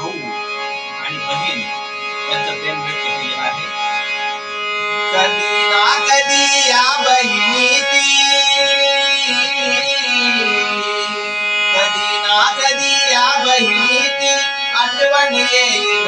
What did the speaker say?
भाऊ आणि बहीण यांचं प्रेम व्यक्त केलेलं आहे. कधी ना कधी या बहिणीची कधी ना कधी या बहिणीची आठवण येईल.